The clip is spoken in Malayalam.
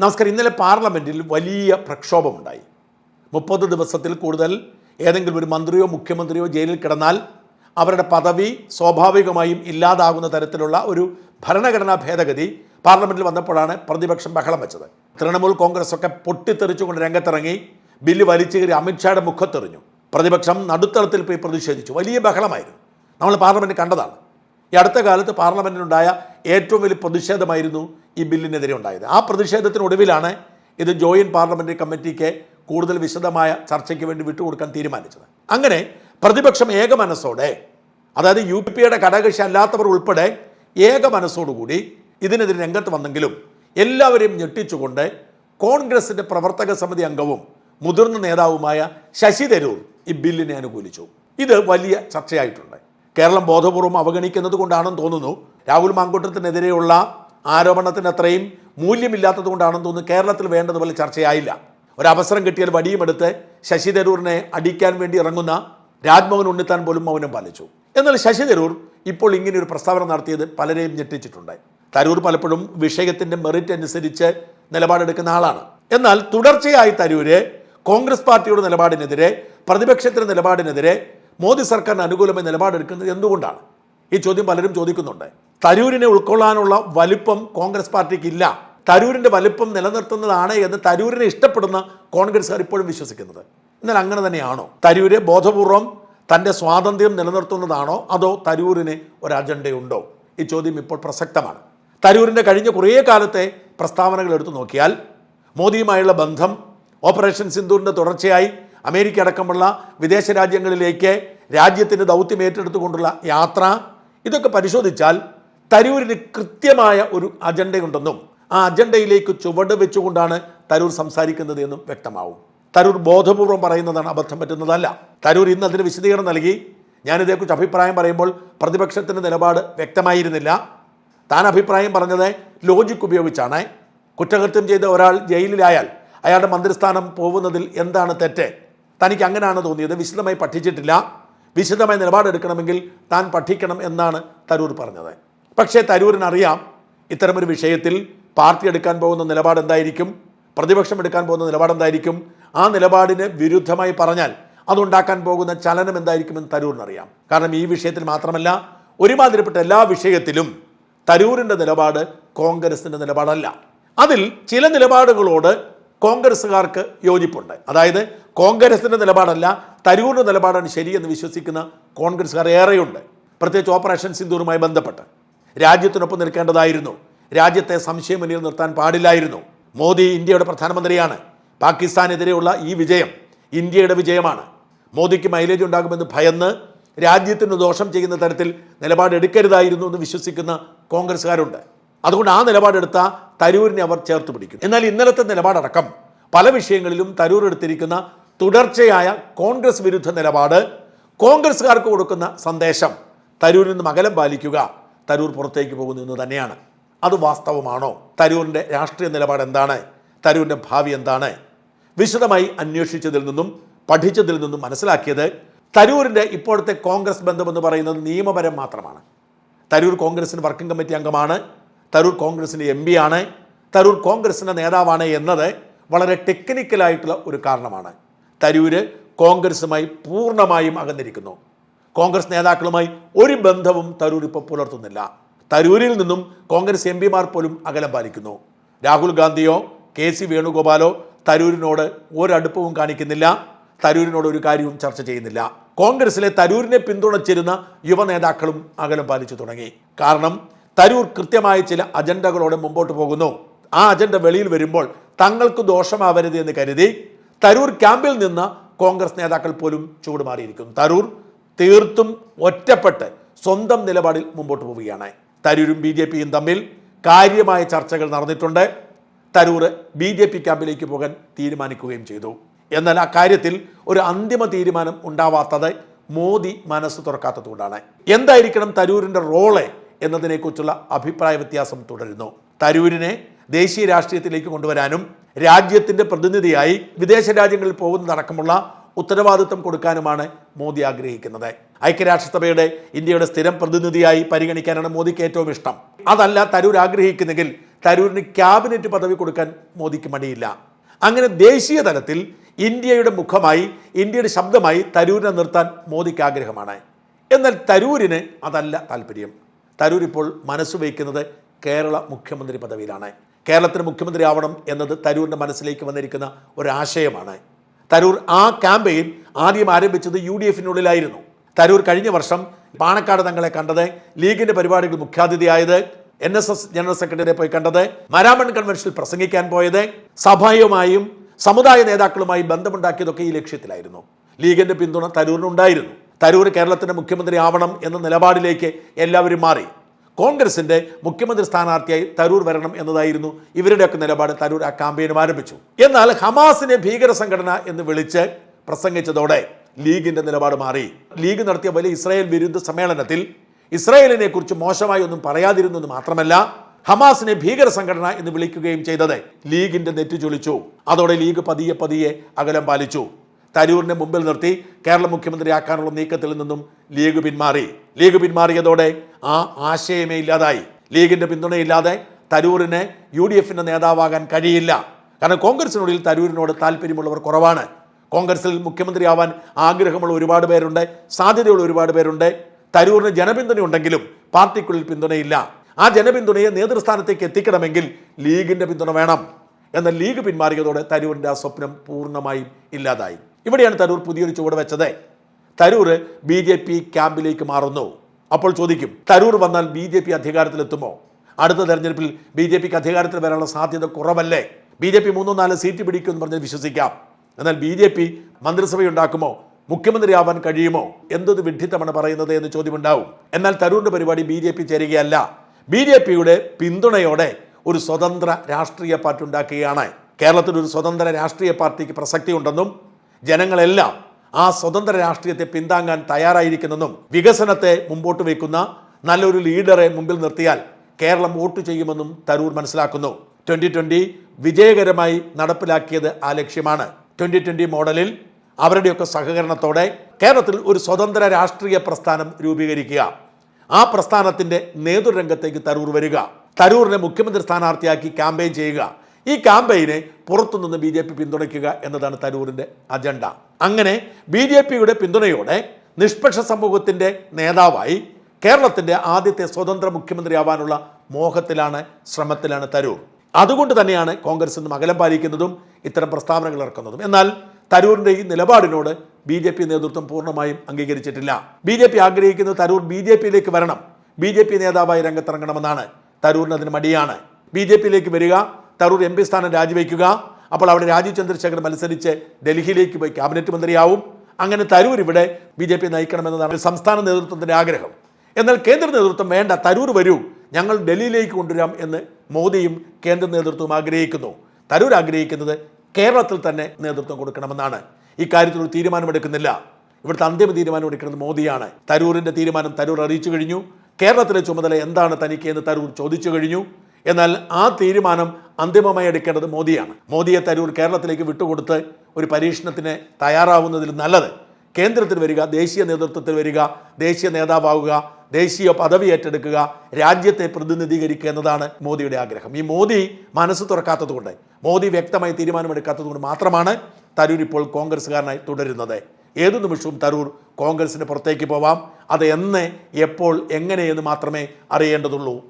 നമസ്കാരം ഇന്നലെ പാർലമെന്റിൽ വലിയ പ്രക്ഷോഭമുണ്ടായി. മുപ്പത് ദിവസത്തിൽ കൂടുതൽ ഏതെങ്കിലും ഒരു മന്ത്രിയോ മുഖ്യമന്ത്രിയോ ജയിലിൽ കിടന്നാൽ അവരുടെ പദവി സ്വാഭാവികമായും ഇല്ലാതാകുന്ന തരത്തിലുള്ള ഒരു ഭരണഘടനാ ഭേദഗതി പാർലമെന്റിൽ വന്നപ്പോഴാണ് പ്രതിപക്ഷം ബഹളം വെച്ചത്. തൃണമൂൽ കോൺഗ്രസ് ഒക്കെ പൊട്ടിത്തെറിച്ചുകൊണ്ട് രംഗത്തിറങ്ങി ബില്ല് വലിച്ചു കയറി അമിത്ഷായുടെ മുഖത്തെറിഞ്ഞു. പ്രതിപക്ഷം നടുത്തളത്തിൽ പോയി പ്രതിഷേധിച്ചു. വലിയ ബഹളമായിരുന്നു. നമ്മൾ പാർലമെന്റ് കണ്ടതാണ്. ഈ അടുത്ത കാലത്ത് പാർലമെന്റിനുണ്ടായ ഏറ്റവും വലിയ പ്രതിഷേധമായിരുന്നു ഈ ബില്ലിനെതിരെ ഉണ്ടായത്. ആ പ്രതിഷേധത്തിനൊടുവിലാണ് ഇത് ജോയിന്റ് പാർലമെന്ററി കമ്മിറ്റിക്ക് കൂടുതൽ വിശദമായ ചർച്ചയ്ക്ക് വേണ്ടി വിട്ടുകൊടുക്കാൻ തീരുമാനിച്ചത്. അങ്ങനെ പ്രതിപക്ഷം ഏകമനസ്സോടെ അതായത് യു പി എയുടെ ഘടകകക്ഷി അല്ലാത്തവർ ഉൾപ്പെടെ ഏക മനസ്സോടുകൂടി ഇതിനെതിരെ രംഗത്ത് വന്നെങ്കിലും എല്ലാവരെയും ഞെട്ടിച്ചുകൊണ്ട് കോൺഗ്രസിന്റെ പ്രവർത്തക സമിതി അംഗവും മുതിർന്ന നേതാവുമായ ശശി തരൂർ ഈ ബില്ലിനെ അനുകൂലിച്ചു. ഇത് വലിയ ചർച്ചയായിട്ടുണ്ട്. കേരളം ബോധപൂർവം അവഗണിക്കുന്നത് കൊണ്ടാണെന്ന് തോന്നുന്നു. രാഹുൽ മാങ്കൂട്ടത്തിനെതിരെയുള്ള ആരോപണത്തിന് അത്രയും മൂല്യമില്ലാത്തത് കൊണ്ടാണെന്ന് തോന്നുന്നു. കേരളത്തിൽ വേണ്ടതുപോലെ ചർച്ചയായില്ല. ഒരവസരം കിട്ടിയാൽ വടിയുമെടുത്ത് ശശി തരൂറിനെ അടിക്കാൻ വേണ്ടി ഇറങ്ങുന്ന രാജ്മോഹൻ ഉണ്ണിത്താൻ പോലും മൗനം പാലിച്ചു. എന്നാൽ ശശി തരൂർ ഇപ്പോൾ ഇങ്ങനെ ഒരു പ്രസ്താവന നടത്തിയത് പലരെയും ഞെട്ടിച്ചിട്ടുണ്ട്. തരൂർ പലപ്പോഴും വിഷയത്തിന്റെ മെറിറ്റ് അനുസരിച്ച് നിലപാടെടുക്കുന്ന ആളാണ്. എന്നാൽ തുടർച്ചയായി തരൂര് കോൺഗ്രസ് പാർട്ടിയുടെ നിലപാടിനെതിരെ പ്രതിപക്ഷത്തിന്റെ നിലപാടിനെതിരെ മോദി സർക്കാരിന് അനുകൂലമായി നിലപാടെടുക്കുന്നത് എന്തുകൊണ്ടാണ്? ഈ ചോദ്യം പലരും ചോദിക്കുന്നുണ്ട്. തരൂരിനെ ഉൾക്കൊള്ളാനുള്ള വലിപ്പം കോൺഗ്രസ് പാർട്ടിക്ക് ഇല്ല തരൂരിന്റെ വലിപ്പം നിലനിർത്തുന്നതാണ് എന്ന് തരൂരിനെ ഇഷ്ടപ്പെടുന്ന കോൺഗ്രസ്സുകാർ ഇപ്പോഴും വിശ്വസിക്കുന്നത്. എന്നാൽ അങ്ങനെ തന്നെയാണോ? തരൂര് ബോധപൂർവം തന്റെ സ്വാതന്ത്ര്യം നിലനിർത്തുന്നതാണോ? അതോ തരൂരിന് ഒരു അജണ്ടയുണ്ടോ? ഈ ചോദ്യം ഇപ്പോൾ പ്രസക്തമാണ്. തരൂരിന്റെ കഴിഞ്ഞ കുറേ കാലത്തെ പ്രസ്താവനകൾ എടുത്തു നോക്കിയാൽ മോദിയുമായുള്ള ബന്ധം ഓപ്പറേഷൻ സിന്ധുവിന്റെ തുടർച്ചയായി അമേരിക്ക അടക്കമുള്ള വിദേശ രാജ്യങ്ങളിലേക്ക് രാജ്യത്തിന്റെ ദൗത്യം ഏറ്റെടുത്തുകൊണ്ടുള്ള യാത്ര ഇതൊക്കെ പരിശോധിച്ചാൽ തരൂരിന് കൃത്യമായ ഒരു അജണ്ടയുണ്ടെന്നും ആ അജണ്ടയിലേക്ക് ചുവട് വെച്ചുകൊണ്ടാണ് തരൂർ സംസാരിക്കുന്നത് എന്നും വ്യക്തമാവും. തരൂർ ബോധപൂർവം പറയുന്നതാണ് അബദ്ധം പറ്റുന്നതല്ല. തരൂർ ഇന്ന് അതിന് വിശദീകരണം നൽകി. ഞാനിതേക്കുറിച്ച് അഭിപ്രായം പറയുമ്പോൾ പ്രതിപക്ഷത്തിന്റെ നിലപാട് വ്യക്തമായിരുന്നില്ല. താൻ അഭിപ്രായം പറഞ്ഞത് ലോജിക് ഉപയോഗിച്ചാണ്. കുറ്റകൃത്യം ചെയ്ത ഒരാൾ ജയിലിലായാൽ അയാളുടെ മന്ത്രിസ്ഥാനം പോകുന്നതിൽ എന്താണ് തെറ്റ്? തനിക്ക് അങ്ങനെയാണ് തോന്നിയത്. വിശദമായി പഠിച്ചിട്ടില്ല. വിശദമായി നിലപാടെടുക്കണമെങ്കിൽ താൻ പഠിക്കണം എന്നാണ് തരൂർ പറഞ്ഞത്. പക്ഷേ തരൂരിനറിയാം ഇത്തരമൊരു വിഷയത്തിൽ പാർട്ടി എടുക്കാൻ പോകുന്ന നിലപാട് എന്തായിരിക്കും? പ്രതിപക്ഷം എടുക്കാൻ പോകുന്ന നിലപാട് എന്തായിരിക്കും? ആ നിലപാടിന് വിരുദ്ധമായി പറഞ്ഞാൽ അതുണ്ടാക്കാൻ പോകുന്ന ചലനം എന്തായിരിക്കുമെന്ന് തരൂരിനറിയാം. കാരണം ഈ വിഷയത്തിൽ മാത്രമല്ല ഒരുമാതിരിപ്പെട്ട എല്ലാ വിഷയത്തിലും തരൂരിന്റെ നിലപാട് കോൺഗ്രസിന്റെ നിലപാടല്ല. അതിൽ ചില നിലപാടുകളോട് കോൺഗ്രസ്സുകാർക്ക് യോജിപ്പുണ്ട്. അതായത് കോൺഗ്രസിന്റെ നിലപാടല്ല തരൂരിന്റെ നിലപാടാണ് ശരിയെന്ന് വിശ്വസിക്കുന്ന കോൺഗ്രസ്സുകാർ ഏറെയുണ്ട്. പ്രത്യേകിച്ച് ഓപ്പറേഷൻ സിന്ദൂറുമായി ബന്ധപ്പെട്ട്. രാജ്യത്തിനൊപ്പം നിൽക്കേണ്ടതായിരുന്നു. രാജ്യത്തെ സംശയമുന്നിൽ നിർത്താൻ പാടില്ലായിരുന്നു. മോദി ഇന്ത്യയുടെ പ്രധാനമന്ത്രിയാണ്. പാകിസ്ഥാനെതിരെയുള്ള ഈ വിജയം ഇന്ത്യയുടെ വിജയമാണ്. മോദിക്ക് മൈലേജ് ഉണ്ടാകുമെന്ന് ഭയന്ന് രാജ്യത്തിന് ദോഷം ചെയ്യുന്ന തരത്തിൽ നിലപാടെടുക്കരുതായിരുന്നു എന്ന് വിശ്വസിക്കുന്ന കോൺഗ്രസ്സുകാരുണ്ട്. അതുകൊണ്ട് ആ നിലപാടെടുത്ത തരൂരിനെ അവർ ചേർത്ത് പിടിക്കും. എന്നാൽ ഇന്നലത്തെ നിലപാടടക്കം പല വിഷയങ്ങളിലും തരൂർ എടുത്തിരിക്കുന്ന തുടർച്ചയായ കോൺഗ്രസ് വിരുദ്ധ നിലപാട് കോൺഗ്രസ്സുകാർക്ക് കൊടുക്കുന്ന സന്ദേശം തരൂരിൽ നിന്ന് അകലം പാലിക്കുക തരൂർ പുറത്തേക്ക് പോകുന്നു എന്ന് തന്നെയാണ്. അത് വാസ്തവമാണോ? തരൂരിന്റെ രാഷ്ട്രീയ നിലപാട് എന്താണ്? തരൂരിന്റെ ഭാവി എന്താണ്? വിശദമായി അന്വേഷിച്ചതിൽ നിന്നും പഠിച്ചതിൽ നിന്നും മനസ്സിലാക്കിയത് തരൂരിന്റെ ഇപ്പോഴത്തെ കോൺഗ്രസ് ബന്ധമെന്ന് പറയുന്നത് നിയമപരം മാത്രമാണ്. തരൂർ കോൺഗ്രസിന്റെ വർക്കിംഗ് കമ്മിറ്റി അംഗമാണ്. തരൂർ കോൺഗ്രസിന്റെ എം ആണ്. തരൂർ കോൺഗ്രസിന്റെ നേതാവാണ് എന്നത് വളരെ ടെക്നിക്കലായിട്ടുള്ള ഒരു കാരണമാണ്. തരൂര് കോൺഗ്രസുമായി പൂർണമായും അകന്നിരിക്കുന്നു. കോൺഗ്രസ് നേതാക്കളുമായി ഒരു ബന്ധവും തരൂർ ഇപ്പോൾ പുലർത്തുന്നില്ല. തരൂരിൽ നിന്നും കോൺഗ്രസ് എം പിമാർ പോലും അകലം പാലിക്കുന്നു. രാഹുൽ ഗാന്ധിയോ കെ സി വേണുഗോപാലോ തരൂരിനോട് ഒരടുപ്പവും കാണിക്കുന്നില്ല. തരൂരിനോട് ഒരു കാര്യവും ചർച്ച ചെയ്യുന്നില്ല. കോൺഗ്രസിലെ തരൂരിനെ പിന്തുണച്ചിരുന്ന യുവ നേതാക്കളും അകലം പാലിച്ചു തുടങ്ങി. കാരണം തരൂർ കൃത്യമായ ചില അജണ്ടകളോടെ മുമ്പോട്ട് പോകുന്നു. ആ അജണ്ട വെളിയിൽ വരുമ്പോൾ തങ്ങൾക്ക് ദോഷമാവരുത് എന്ന് കരുതി തരൂർ ക്യാമ്പിൽ നിന്ന് കോൺഗ്രസ് നേതാക്കൾ പോലും ചൂടുമാറിയിരിക്കുന്നു തരൂർ തീർത്തും ഒറ്റപ്പെട്ട് സ്വന്തം നിലപാടിൽ മുമ്പോട്ട് പോവുകയാണ്. തരൂരും ബി ജെ പിയും തമ്മിൽ കാര്യമായ ചർച്ചകൾ നടന്നിട്ടുണ്ട്. തരൂർ ബി ജെ പി ക്യാമ്പിലേക്ക് പോകാൻ തീരുമാനിക്കുകയും ചെയ്തു. എന്നാൽ ആ കാര്യത്തിൽ ഒരു അന്തിമ തീരുമാനം ഉണ്ടാവാത്തത് മോദി മനസ്സ് തുറക്കാത്തതുകൊണ്ടാണ്. എന്തായിരിക്കണം തരൂരിന്റെ റോൾ? എന്നതിനെക്കുറിച്ചുള്ള അഭിപ്രായ വ്യത്യാസം തുടരുന്നു. തരൂരിനെ ദേശീയ രാഷ്ട്രീയത്തിലേക്ക് കൊണ്ടുവരാനും രാജ്യത്തിന്റെ പ്രതിനിധിയായി വിദേശ രാജ്യങ്ങളിൽ പോകുന്നതടക്കമുള്ള ഉത്തരവാദിത്വം കൊടുക്കാനുമാണ് മോദി ആഗ്രഹിക്കുന്നത്. ഐക്യരാഷ്ട്രസഭയുടെ ഇന്ത്യയുടെ സ്ഥിരം പ്രതിനിധിയായി പരിഗണിക്കാനാണ് മോദിക്ക് ഏറ്റവും ഇഷ്ടം. അതല്ല തരൂർ ആഗ്രഹിക്കുന്നെങ്കിൽ തരൂരിന് ക്യാബിനറ്റ് പദവി കൊടുക്കാൻ മോദിക്ക് മടിയില്ല. അങ്ങനെ ദേശീയ തലത്തിൽ ഇന്ത്യയുടെ മുഖമായി ഇന്ത്യയുടെ ശബ്ദമായി തരൂരിനെ നിർത്താൻ മോദിക്ക് ആഗ്രഹമാണ്. എന്നാൽ തരൂരിന് അതല്ല താല്പര്യം. തരൂർ ഇപ്പോൾ മനസ്സ് വയ്ക്കുന്നത് കേരള മുഖ്യമന്ത്രി പദവിയിലാണ്. കേരളത്തിന് മുഖ്യമന്ത്രി ആവണം എന്നത് തരൂരിന്റെ മനസ്സിലേക്ക് വന്നിരിക്കുന്ന ഒരാശയമാണ്. തരൂർ ആ ക്യാമ്പയിൻ ആദ്യം ആരംഭിച്ചത് യു ഡി എഫിനുള്ളിലായിരുന്നു തരൂർ കഴിഞ്ഞ വർഷം പാണക്കാട് തങ്ങളെ കണ്ടത് ലീഗിന്റെ പരിപാടികൾ മുഖ്യാതിഥിയായത് എൻ എസ് എസ് ജനറൽ സെക്രട്ടറിയെ പോയി കണ്ടത് മരാമൺ കൺവെൻഷനിൽ പ്രസംഗിക്കാൻ പോയത് സഭയുമായും സമുദായ നേതാക്കളുമായി ബന്ധമുണ്ടാക്കിയതൊക്കെ ഈ ലക്ഷ്യത്തിലായിരുന്നു. ലീഗിന്റെ പിന്തുണ തരൂരിനുണ്ടായിരുന്നു. തരൂർ കേരളത്തിന്റെ മുഖ്യമന്ത്രി ആവണം എന്ന നിലപാടിലേക്ക് എല്ലാവരും മാറി. കോൺഗ്രസിന്റെ മുഖ്യമന്ത്രി സ്ഥാനാർത്ഥിയായി തരൂർ വരണം എന്നതായിരുന്നു ഇവരുടെയൊക്കെ നിലപാട് തരൂർ ആ ക്യാമ്പയിനും ആരംഭിച്ചു. എന്നാൽ ഹമാസിനെ ഭീകര സംഘടന എന്ന് വിളിച്ച് പ്രസംഗിച്ചതോടെ ലീഗിന്റെ നിലപാട് മാറി. ലീഗ് നടത്തിയ വലിയ ഇസ്രായേൽ വിരുദ്ധ സമ്മേളനത്തിൽ ഇസ്രായേലിനെ കുറിച്ച് മോശമായി ഒന്നും പറയാതിരുന്നു എന്ന് മാത്രമല്ല ഹമാസിനെ ഭീകര സംഘടന എന്ന് വിളിക്കുകയും ചെയ്തത് ലീഗിന്റെ നെറ്റ് ചൊളിച്ചു അതോടെ ലീഗ് പതിയെ പതിയെ അകലം പാലിച്ചു. തരൂരിനെ മുമ്പിൽ നിർത്തി കേരള മുഖ്യമന്ത്രിയാക്കാനുള്ള നീക്കത്തിൽ നിന്നും ലീഗ് പിന്മാറി. ലീഗ് പിന്മാറിയതോടെ ആ ആശയമേ ഇല്ലാതായി. ലീഗിന്റെ പിന്തുണയില്ലാതെ തരൂരിന് യു ഡി എഫിന്റെ നേതാവാകാൻ കഴിയില്ല. കാരണം കോൺഗ്രസിനുള്ളിൽ തരൂരിനോട് താല്പര്യമുള്ളവർ കുറവാണ്. കോൺഗ്രസിൽ മുഖ്യമന്ത്രിയാവാൻ ആഗ്രഹമുള്ള ഒരുപാട് പേരുണ്ട് സാധ്യതയുള്ള ഒരുപാട് പേരുണ്ട്. തരൂരിന് ജനപിന്തുണയുണ്ടെങ്കിലും പാർട്ടിക്കുള്ളിൽ പിന്തുണയില്ല. ആ ജനപിന്തുണയെ നേതൃസ്ഥാനത്തേക്ക് എത്തിക്കണമെങ്കിൽ ലീഗിന്റെ പിന്തുണ വേണം. എന്ന ലീഗ് പിന്മാറിയതോടെ തരൂരിന്റെ ആ സ്വപ്നം പൂർണമായും ഇല്ലാതായി. ഇവിടെയാണ് തരൂർ പുതിയൊരു ചുവട് വെച്ചത്. തരൂർ ബി ജെ പി ക്യാമ്പിലേക്ക് മാറുന്നു. അപ്പോൾ ചോദിക്കും തരൂർ വന്നാൽ ബി ജെ പി അധികാരത്തിലെത്തുമോ? അടുത്ത തെരഞ്ഞെടുപ്പിൽ ബി ജെ പിക്ക് അധികാരത്തിൽ വരാനുള്ള സാധ്യത കുറവല്ലേ? ബി ജെ പി മൂന്നോ നാല് സീറ്റ് പിടിക്കുമെന്ന് പറഞ്ഞ് വിശ്വസിക്കാം. എന്നാൽ ബി ജെ പി മന്ത്രിസഭയുണ്ടാക്കുമോ? മുഖ്യമന്ത്രിയാവാൻ കഴിയുമോ? എന്തൊരു വിഡ്ഢിത്തമാണ് പറയുന്നത് എന്ന് ചോദ്യമുണ്ടാവും. എന്നാൽ തരൂരിന്റെ പരിപാടി ബി ജെ പി ചേരുകയല്ല. ബി ജെ പിയുടെ പിന്തുണയോടെ ഒരു സ്വതന്ത്ര രാഷ്ട്രീയ പാർട്ടി ഉണ്ടാക്കുകയാണ്. കേരളത്തിൽ ഒരു സ്വതന്ത്ര രാഷ്ട്രീയ പാർട്ടിക്ക് പ്രസക്തി ഉണ്ടെന്നും ജനങ്ങളെല്ലാം ആ സ്വതന്ത്ര രാഷ്ട്രീയത്തെ പിന്താങ്ങാൻ തയ്യാറായിരിക്കുന്നെന്നും വികസനത്തെ മുമ്പോട്ട് വയ്ക്കുന്ന നല്ലൊരു ലീഡറെ മുമ്പിൽ നിർത്തിയാൽ കേരളം വോട്ട് ചെയ്യുമെന്നും തരൂർ മനസ്സിലാക്കുന്നു. ട്വന്റി ട്വന്റി വിജയകരമായി നടപ്പിലാക്കിയത് ആ ലക്ഷ്യമാണ്. ട്വന്റി മോഡലിൽ അവരുടെയൊക്കെ സഹകരണത്തോടെ കേരളത്തിൽ ഒരു സ്വതന്ത്ര രാഷ്ട്രീയ പ്രസ്ഥാനം രൂപീകരിക്കുക. ആ പ്രസ്ഥാനത്തിന്റെ നേതൃരംഗത്തേക്ക് തരൂർ വരിക. തരൂറിനെ മുഖ്യമന്ത്രി സ്ഥാനാർത്ഥിയാക്കി ക്യാമ്പയിൻ ചെയ്യുക. ഈ ക്യാമ്പയിനെ പുറത്തുനിന്ന് ബി ജെ പി പിന്തുണയ്ക്കുക എന്നതാണ് തരൂരിന്റെ അജണ്ട. അങ്ങനെ ബി ജെ പിയുടെ പിന്തുണയോടെ നിഷ്പക്ഷ സമൂഹത്തിന്റെ നേതാവായി കേരളത്തിന്റെ ആദ്യത്തെ സ്വതന്ത്ര മുഖ്യമന്ത്രിയാവാനുള്ള മോഹത്തിലാണ് ശ്രമത്തിലാണ് തരൂർ. അതുകൊണ്ട് തന്നെയാണ് കോൺഗ്രസ് ഇന്ന് അകലം പാലിക്കുന്നതും ഇത്തരം പ്രസ്താവനകൾ ഇറക്കുന്നതും. എന്നാൽ തരൂരിന്റെ ഈ നിലപാടിനോട് ബി ജെ പി നേതൃത്വം പൂർണമായും അംഗീകരിച്ചിട്ടില്ല. ബി ജെ പി ആഗ്രഹിക്കുന്നത് തരൂർ ബി ജെ പിയിലേക്ക് വരണം. ബി ജെ പി നേതാവായി രംഗത്തിറങ്ങണമെന്നാണ്. തരൂരിന് അതിന് മടിയാണ്. ബി ജെ പിയിലേക്ക് വരിക തരൂർ എം പി സ്ഥാനം രാജിവെക്കുക. അപ്പോൾ അവിടെ രാജീവ് ചന്ദ്രശേഖർ മത്സരിച്ച് ഡൽഹിയിലേക്ക് പോയി ക്യാബിനറ്റ് മന്ത്രിയാവും. അങ്ങനെ തരൂർ ഇവിടെ ബി ജെ പി നയിക്കണമെന്നതാണ് സംസ്ഥാന നേതൃത്വത്തിന്റെ ആഗ്രഹം. എന്നാൽ കേന്ദ്ര നേതൃത്വം വേണ്ട തരൂർ വരൂ. ഞങ്ങൾ ഡൽഹിയിലേക്ക് കൊണ്ടുവരാം എന്ന് മോദിയും കേന്ദ്ര നേതൃത്വവും ആഗ്രഹിക്കുന്നു. തരൂർ ആഗ്രഹിക്കുന്നത് കേരളത്തിൽ തന്നെ നേതൃത്വം കൊടുക്കണമെന്നാണ്. ഇക്കാര്യത്തിൽ ഒരു തീരുമാനമെടുക്കുന്നില്ല. ഇവിടുത്തെ അന്തിമ തീരുമാനം എടുക്കുന്നത് മോദിയാണ്. തരൂരിന്റെ തീരുമാനം തരൂർ അറിയിച്ചു കഴിഞ്ഞു. കേരളത്തിലെ ചുമതല എന്താണ് തനിക്ക് എന്ന് തരൂർ ചോദിച്ചു കഴിഞ്ഞു. എന്നാൽ ആ തീരുമാനം അന്തിമമായി എടുക്കേണ്ടത് മോദിയാണ്. മോദിയെ തരൂർ കേരളത്തിലേക്ക് വിട്ടുകൊടുത്ത് ഒരു പരീക്ഷണത്തിന് തയ്യാറാവുന്നതിൽ നല്ലത്. കേന്ദ്രത്തിൽ വരിക ദേശീയ നേതൃത്വത്തിൽ വരിക ദേശീയ നേതാവാകുക ദേശീയ പദവി ഏറ്റെടുക്കുക രാജ്യത്തെ പ്രതിനിധീകരിക്കുക എന്നതാണ് മോദിയുടെ ആഗ്രഹം. ഈ മോദി മനസ്സ് തുറക്കാത്തതുകൊണ്ട് മോദി വ്യക്തമായി തീരുമാനമെടുക്കാത്തതുകൊണ്ട് മാത്രമാണ് തരൂർ ഇപ്പോൾ കോൺഗ്രസ്സുകാരനായി തുടരുന്നത്. ഏതു നിമിഷവും തരൂർ കോൺഗ്രസിന് പുറത്തേക്ക് പോവാം. അത് എന്ന് എപ്പോൾ എങ്ങനെയെന്ന് മാത്രമേ അറിയേണ്ടതുള്ളൂ.